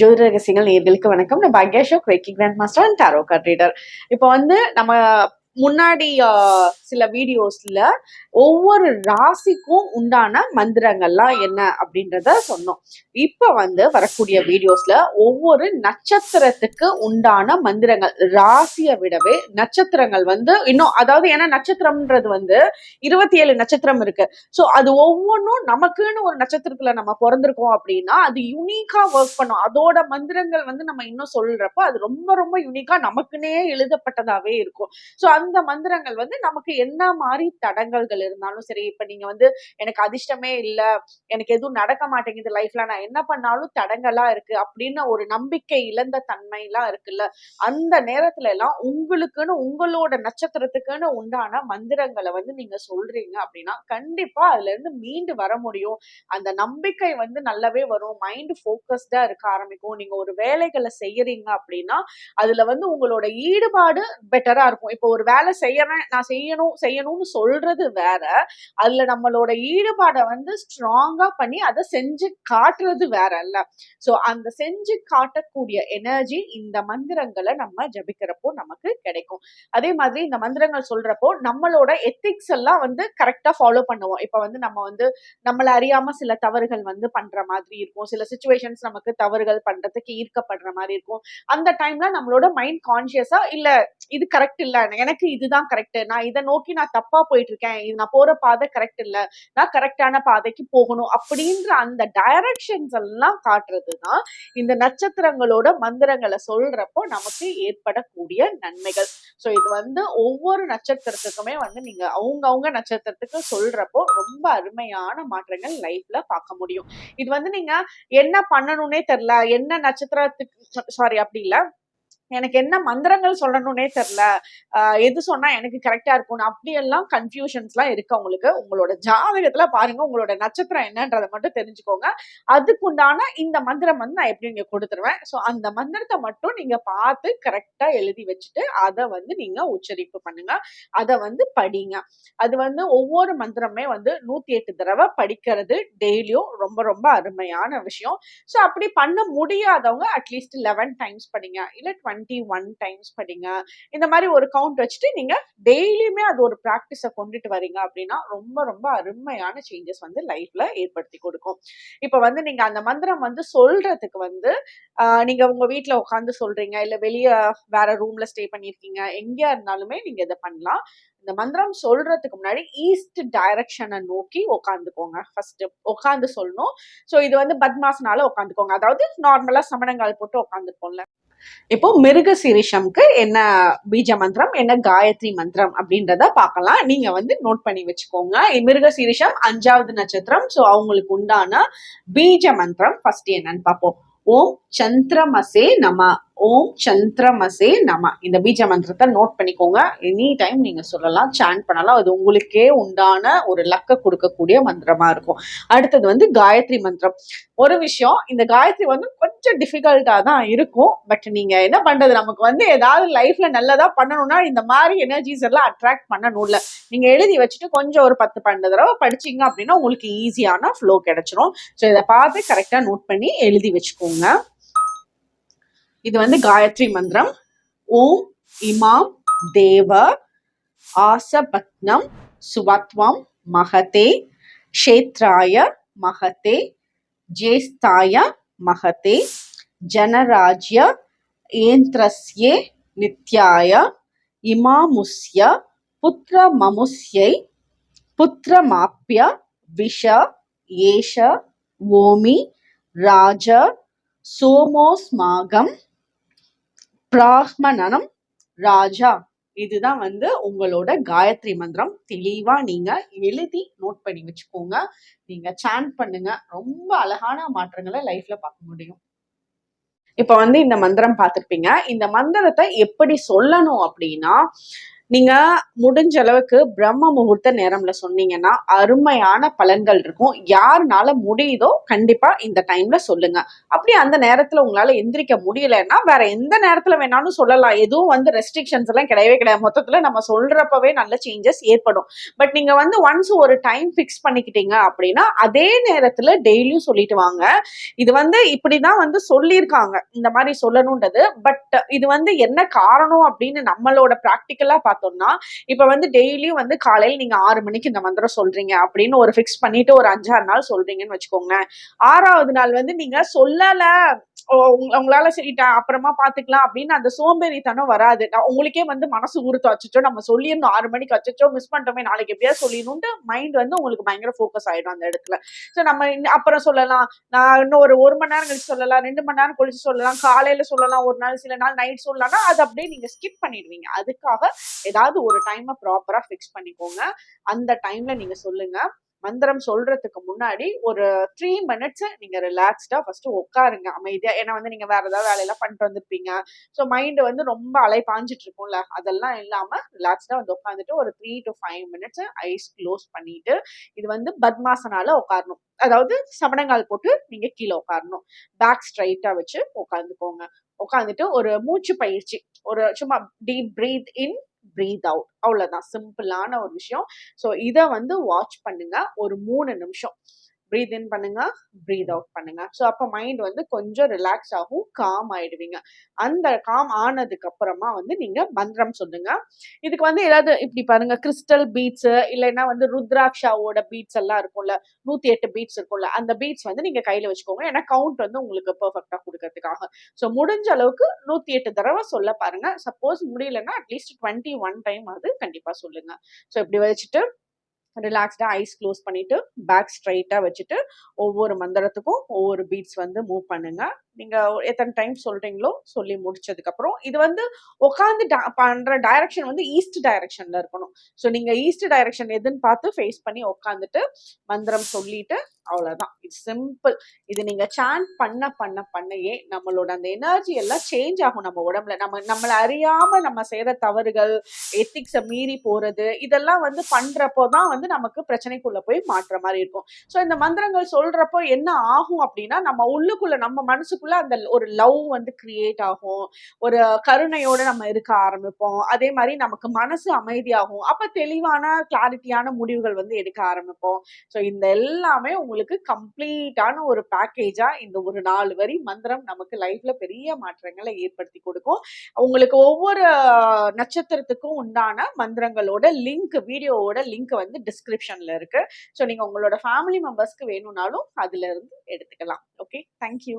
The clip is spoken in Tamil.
ஜோதிட ரகசியங்கள் நேர்களுக்கு வணக்கம். நான் Bhagya Ashok reiki grand master and tarot card reader இப்போ வந்து நம்ம முன்னாடி சில வீடியோஸ்ல ஒவ்வொரு ராசிக்கும் உண்டான மந்திரங்கள்லாம் என்ன அப்படின்றத சொன்னோம். இப்ப வந்து வரக்கூடிய வீடியோஸ்ல ஒவ்வொரு நட்சத்திரத்துக்கு உண்டான மந்திரங்கள் ராசியை விடவே நட்சத்திரங்கள் வந்து இன்னும் அதாவது ஏன்னா நட்சத்திரம்ன்றது வந்து இருபத்தி ஏழு நட்சத்திரம் இருக்கு. ஸோ அது ஒவ்வொன்றும் நமக்குன்னு ஒரு நட்சத்திரத்துல நம்ம பிறந்திருக்கோம் அப்படின்னா அது யூனிக்கா ஒர்க் பண்ணும். அதோட மந்திரங்கள் வந்து நம்ம இன்னும் சொல்றப்போ அது ரொம்ப ரொம்ப யூனிக்கா நமக்குன்னே எழுதப்பட்டதாவே இருக்கும். ஸோ அந்த மந்திரங்கள் வந்து நமக்கு என்ன மாதிரி தடங்கல்கள் இருந்தாலும் சரி இப்ப நீங்க வந்து எனக்கு அதிர்ஷ்டமே இல்ல எனக்கு எதுவும் நடக்க மாட்டேங்குது லைஃப்ல நான் என்ன பண்ணாலும் தடங்கலா இருக்கு அப்படின்னு ஒரு நம்பிக்கை இழந்த தன்மையெல்லாம் இருக்குல்ல அந்த நேரத்துல எல்லாம் உங்களுக்குன்னு உங்களோட நட்சத்திரத்துக்குன்னு உண்டான மந்திரங்களை வந்து நீங்க சொல்றீங்க அப்படின்னா கண்டிப்பா அதுல இருந்து மீண்டு வர முடியும். அந்த நம்பிக்கை வந்து நல்லாவே வரும் மைண்ட் போக்கஸ்டா இருக்க ஆரம்பிக்கும். நீங்க ஒரு வேலைகளை செய்யறீங்க அப்படின்னா அதுல வந்து உங்களோட ஈடுபாடு பெட்டரா இருக்கும். இப்போ ஒரு வேலை செய்யறேன் நான் செய்யணும் செய்யணும்னு சொல்றது வேற. அதுல நம்மளோட ஈடுபாடை வந்து ஸ்ட்ராங்கா பண்ணி அதை செஞ்சு காட்டுறது வேற இல்ல. சோ அந்த செஞ்சு காட்டக்கூடிய எனர்ஜி இந்த மந்திரங்களை நம்ம ஜபிக்கிறப்போ நமக்கு கிடைக்கும். அதே மாதிரி இந்த மந்திரங்கள் சொல்றப்போ நம்மளோட எத்திக்ஸ் எல்லாம் வந்து கரெக்டா ஃபாலோ பண்ணுவோம். இப்ப வந்து நம்ம வந்து நம்மள அறியாம சில தவறுகள் வந்து பண்ற மாதிரி இருக்கும். சில சுச்சுவேஷன்ஸ் நமக்கு தவறுகள் பண்றதுக்கு ஈர்க்கப்படுற மாதிரி இருக்கும். அந்த டைம்ல நம்மளோட மைண்ட் கான்சியஸா இல்ல இது கரெக்ட் இல்ல. எனக்கு இதுதான் கரெக்ட் நான் இதை நோக்கி நான் தப்பா போயிட்டு இருக்கேன் இது நான் போற பாதை கரெக்ட் இல்ல. நான் கரெக்டான பாதைக்கு போகணும் அப்படின்ற அந்த டைரக்ஷன்ஸ் எல்லாம் காட்டுறதுதான் இந்த நட்சத்திரங்களோட மந்திரங்களை சொல்றப்போ நமக்கு ஏற்படக்கூடிய நன்மைகள். சோ இது வந்து ஒவ்வொரு நட்சத்திரத்துக்குமே வந்து நீங்க அவங்க அவங்க நட்சத்திரத்துக்கு சொல்றப்போ ரொம்ப அருமையான மாற்றங்கள் லைஃப்ல பார்க்க முடியும். இது வந்து நீங்க என்ன பண்ணணும்னே தெரியல. என்ன நட்சத்திரத்துக்கு சாரி அப்படி இல்லை. எனக்கு என்ன மந்திரங்கள் சொல்லணும்னே தெரில எது சொன்னா எனக்கு கரெக்டா இருக்கும் அப்படியெல்லாம் கன்ஃபியூஷன்ஸ்லாம் இருக்கு உங்களுக்கு உங்களோட ஜாதகத்துல பாருங்க உங்களோட நட்சத்திரம் என்னன்றதை மட்டும் தெரிஞ்சுக்கோங்க. அதுக்குண்டான இந்த மந்திரம் வந்து நான் எப்படி நீங்க கொடுத்துருவேன். ஸோ அந்த மந்திரத்தை மட்டும் நீங்க பார்த்து கரெக்டா எழுதி வச்சுட்டு அதை வந்து நீங்க உச்சரிப்பு பண்ணுங்க. அதை வந்து படிங்க. அது வந்து ஒவ்வொரு மந்திரமே வந்து நூத்தி எட்டு தடவை படிக்கிறது டெய்லியும் ரொம்ப ரொம்ப அருமையான விஷயம். ஸோ அப்படி பண்ண முடியாதவங்க அட்லீஸ்ட் லெவன் டைம்ஸ் படிங்க. இல்லை டுவெண்ட்டி டுவெண்ட்டி ஒன் டைம்ஸ் படிங்க. இந்த மாதிரி ஒரு கவுண்ட் வச்சுட்டு நீங்க டெய்லியுமே அது ஒரு ப்ராக்டிஸை கொண்டுட்டு வரீங்க அப்படின்னா ரொம்ப ரொம்ப அருமையான சேஞ்சஸ் வந்து லைஃப்ல ஏற்படுத்தி கொடுக்கும். இப்போ வந்து நீங்க அந்த மந்திரம் வந்து சொல்றதுக்கு வந்து நீங்க உங்க வீட்டில் உட்காந்து சொல்றீங்க இல்லை வெளிய வேற ரூம்ல ஸ்டே பண்ணியிருக்கீங்க எங்கேயா இருந்தாலுமே நீங்க இதை பண்ணலாம். இந்த மந்திரம் சொல்றதுக்கு முன்னாடி ஈஸ்ட் டைரக்ஷனை நோக்கி உட்காந்துக்கோங்க ஃபர்ஸ்ட் உட்காந்து சொல்லணும். ஸோ இது வந்து பத்மாசனால உட்காந்துக்கோங்க அதாவது நார்மலா சமணங்கால் போட்டு உட்காந்துருப்போம்ல இப்போ மிருக சீரிஷம்க்கு என்ன பீஜ மந்திரம் என்ன காயத்ரி மந்திரம் அப்படின்றத பார்க்கலாம். நீங்க வந்து நோட் பண்ணி வச்சுக்கோங்க. மிருக சீரிஷம் அஞ்சாவது நட்சத்திரம். ஸோ அவங்களுக்கு உண்டான பீஜ மந்திரம் ஃபர்ஸ்ட் என்னன்னு பார்ப்போம். ஓம் சந்திரமசே நமா. ஓம் சந்திரமசே நம. இந்த பீஜ மந்திரத்தை நோட் பண்ணிக்கோங்க. எனி டைம் நீங்க சொல்லலாம் சாண்ட் பண்ணலாம். அது உங்களுக்கே உண்டான ஒரு லக்க கொடுக்கக்கூடிய மந்திரமா இருக்கும். அடுத்தது வந்து காயத்ரி மந்திரம். ஒரு விஷயம் இந்த காயத்ரி வந்து கொஞ்சம் டிஃபிகல்ட்டா தான் இருக்கும். பட் நீங்க என்ன பண்றது? நமக்கு வந்து ஏதாவது லைஃப்ல நல்லதா பண்ணணும்னா இந்த மாதிரி எனர்ஜிஸ் எல்லாம் அட்ராக்ட் பண்ணணும்ல. நீங்க எழுதி வச்சுட்டு கொஞ்சம் ஒரு பத்து பன்னெண்டு தடவை படிச்சீங்க அப்படின்னா உங்களுக்கு ஈஸியான ஃப்ளோ கிடைச்சிரும். ஸோ இதை பார்த்து கரெக்டா நோட் பண்ணி எழுதி வச்சுக்கோங்க. இது வந்து காயத்ரி மந்திரம். ஓம் இமாம் தேவ ஆசபத்னம் சுவத்வம் மகதே க்ஷேத்ராய மகதே ஜேஸ்தாய மகதே ஜனராஜ்ய ஏந்திரஸ்யே நித்யாய இமாமுஸ்ய புத்திரமமுஸ்யை புத்திரமாப்பிய விஷ ஏஷ ஓமி ராஜ சோமோஸ்மாகம் பிராஹ்மணனம் ராஜா. இதுதான் வந்து உங்களோட காயத்ரி மந்திரம். தெளிவா நீங்க எழுதி நோட் பண்ணி வச்சுக்கோங்க. நீங்க சாண்ட் பண்ணுங்க. ரொம்ப அழகான மாற்றங்களை லைஃப்ல பார்க்க முடியும். இப்ப வந்து இந்த மந்திரம் பார்த்துருப்பீங்க. இந்த மந்திரத்தை எப்படி சொல்லணும் அப்படின்னா நீங்க முடிஞ்ச அளவுக்கு பிரம்ம முகூர்த்த நேரம்ல சொன்னீங்கன்னா அருமையான பலன்கள் இருக்கும். யாருனால முடியுதோ கண்டிப்பா இந்த டைம்ல சொல்லுங்க. அப்படி அந்த நேரத்துல உங்களால எந்திரிக்க முடியலன்னா வேற எந்த நேரத்துல வேணாலும் சொல்லலாம். எதுவும் வந்து ரெஸ்ட்ரிக்ஷன்ஸ் எல்லாம் கிடையவே கிடையாது. மொத்தத்துல நம்ம சொல்றப்பவே நல்ல சேஞ்சஸ் ஏற்படும். பட் நீங்க வந்து ஒன்ஸ் ஒரு டைம் ஃபிக்ஸ் பண்ணிக்கிட்டீங்க அப்படின்னா அதே நேரத்துல டெய்லியும் சொல்லிட்டு வாங்க. இது வந்து இப்படிதான் வந்து சொல்லியிருக்காங்க. இந்த மாதிரி சொல்லணும்ன்றது. பட் இது வந்து என்ன காரணம் அப்படின்னு நம்மளோட ப்ராக்டிக்கலா பார்த்தோம்னா இப்ப வந்து டெய்லியும் வந்து காலையில் நீங்க ஆறு மணிக்கு இந்த மந்திரம் சொல்றீங்க அப்படின்னு ஒரு ஃபிக்ஸ் பண்ணிட்டு ஒரு அஞ்சாறு நாள் சொல்றீங்கன்னு வச்சுக்கோங்களேன். ஆறாவது நாள் வந்து நீங்க சொல்லலை உங்களால சரிட்டா அப்புறமா பாத்துக்கலாம் அப்படின்னு அந்த சோம்பேறித்தனம் வராது. நான் உங்களுக்கே வந்து மனசு உறுத்து வச்சுச்சோ நம்ம சொல்லிடணும் ஆறு மணிக்கு வச்சுச்சோ மிஸ் பண்ணிட்டோமே நாளைக்கு எப்படியாவது சொல்லிடணும்ட்டு மைண்ட் வந்து உங்களுக்கு பயங்கர ஃபோக்கஸ் ஆயிடும் அந்த இடத்துல. ஸோ நம்ம அப்புறம் சொல்லலாம் நான் இன்னும் ஒரு ஒரு மணி நேரம் கழிச்சு சொல்லலாம் ரெண்டு மணி நேரம் கழிச்சு சொல்லலாம் காலையில சொல்லலாம் ஒரு நாள் சில நாள் நைட் சொல்லலாம்னா அது அப்படியே நீங்க ஸ்கிப் பண்ணிடுவீங்க. அதுக்காக ஏதாவது ஒரு டைமை ப்ராப்பரா ஃபிக்ஸ் பண்ணிக்கோங்க. அந்த டைம்ல நீங்க சொல்லுங்க. மந்திரம் சொல்றதுக்கு முன்னாடி ஒரு த்ரீ மினிட்ஸ் நீங்க ரிலாக்ஸ்டா ஃபர்ஸ்ட் உட்காருங்க அமைதியா. ஏன்னா வந்து நீங்க வேற ஏதாவது வேலையெல்லாம் பண்ணிட்டு வந்திருப்பீங்க. ஸோ மைண்ட் வந்து ரொம்ப அலை பாஞ்சிட்டு இருக்கும்ல. அதெல்லாம் இல்லாம ரிலாக்ஸ்டா வந்து உட்காந்துட்டு ஒரு three to five minutes eyes close பண்ணிட்டு இது வந்து பத்மாசனால உட்காரணும். அதாவது சமணங்கால் போட்டு நீங்க கீழே உட்காரணும். பேக் ஸ்ட்ரைட்டா வச்சு உட்காந்துக்கோங்க. உட்காந்துட்டு ஒரு மூச்சு பயிற்சி. ஒரு சும்மா deep breathe in breathe out அவ்வளவுதான். சிம்பிளான ஒரு விஷயம். ஸோ இதை வந்து வாட்ச் பண்ணுங்க. ஒரு மூணு நிமிஷம். ப்ரீத் இன் பண்ணுங்க ப்ரீத் அவுட் பண்ணுங்க. ஸோ அப்போ மைண்ட் வந்து கொஞ்சம் ரிலாக்ஸ் ஆகும் காம் ஆயிடுவீங்க. அந்த காம் ஆனதுக்கு அப்புறமா வந்து நீங்க மந்திரம் சொல்லுங்க. இதுக்கு வந்து ஏதாவது இப்படி பாருங்க கிறிஸ்டல் பீட்ஸ் இல்லைன்னா வந்து ருத்ராக்ஷாவோட பீட்ஸ் எல்லாம் இருக்கும்ல நூத்தி எட்டு பீட்ஸ் இருக்கும்ல அந்த பீட்ஸ் வந்து நீங்க கையில வச்சுக்கோங்க. ஏன்னா கவுண்ட் வந்து உங்களுக்கு பெர்ஃபெக்டா கொடுக்கறதுக்காக. ஸோ முடிஞ்ச அளவுக்கு நூத்தி எட்டு தடவை சொல்ல பாருங்க. சப்போஸ் முடியலன்னா அட்லீஸ்ட் டுவெண்ட்டி ஒன் டைம் அது கண்டிப்பா சொல்லுங்க. ஸோ இப்படி வச்சுட்டு ரிலாக்ஸ்டா ஐஸ் க்ளோஸ் பண்ணிட்டு பேக் ஸ்ட்ரைட்டா வச்சுட்டு ஒவ்வொரு மந்திரத்துக்கும் ஒவ்வொரு பீட்ஸ் வந்து மூவ் பண்ணுங்க. நீங்க எத்தனை டைம் சொல்றீங்களோ சொல்லி முடிச்சதுக்கப்புறம் இது வந்து உட்காந்து பண்ற டைரக்ஷன் வந்து ஈஸ்ட் டைரக்ஷன்ல இருக்கணும். ஸோ நீங்க ஈஸ்ட் டைரக்ஷன் எதுன்னு பார்த்து ஃபேஸ் பண்ணி உட்காந்துட்டு மந்திரம் சொல்லிட்டு அவ்வளோதான் இது சிம்பிள் இது நீங்க சாண்ட் பண்ண பண்ண பண்ணையே நம்மளோட அந்த எனர்ஜி எல்லாம் சேஞ்ச் ஆகும் நம்ம உடம்புல. நம்ம நம்மளை அறியாம நம்ம செய்யற தவறுகள் எத்திக்ஸை மீறி போறது இதெல்லாம் வந்து பண்றப்போ தான் வந்து நமக்கு பிரச்சனைக்குள்ள போய் மாற்ற மாதிரி இருக்கும். ஸோ இந்த மந்திரங்கள் சொல்றப்போ என்ன ஆகும் அப்படின்னா நம்ம உள்ளுக்குள்ள நம்ம மனசுக்கு மனசுக்குள்ள அந்த ஒரு லவ் வந்து கிரியேட் ஆகும். ஒரு கருணையோட நம்ம இருக்க ஆரம்பிப்போம். அதே மாதிரி நமக்கு மனசு அமைதியாகும். அப்ப தெளிவான கிளாரிட்டியான முடிவுகள் வந்து எடுக்க ஆரம்பிப்போம். ஸோ இந்த எல்லாமே உங்களுக்கு கம்ப்ளீட்டான ஒரு பேக்கேஜா இந்த ஒரு நாலு வரி மந்திரம் நமக்கு லைஃப்ல பெரிய மாற்றங்களை ஏற்படுத்தி கொடுக்கும். உங்களுக்கு ஒவ்வொரு நட்சத்திரத்துக்கும் உண்டான மந்திரங்களோட லிங்க் வீடியோவோட லிங்க் வந்து டிஸ்கிரிப்ஷன்ல இருக்கு. ஸோ நீங்க உங்களோட ஃபேமிலி மெம்பர்ஸ்க்கு வேணும்னாலும் அதுல இருந்து எடுத்துக்கலாம். Okay thank you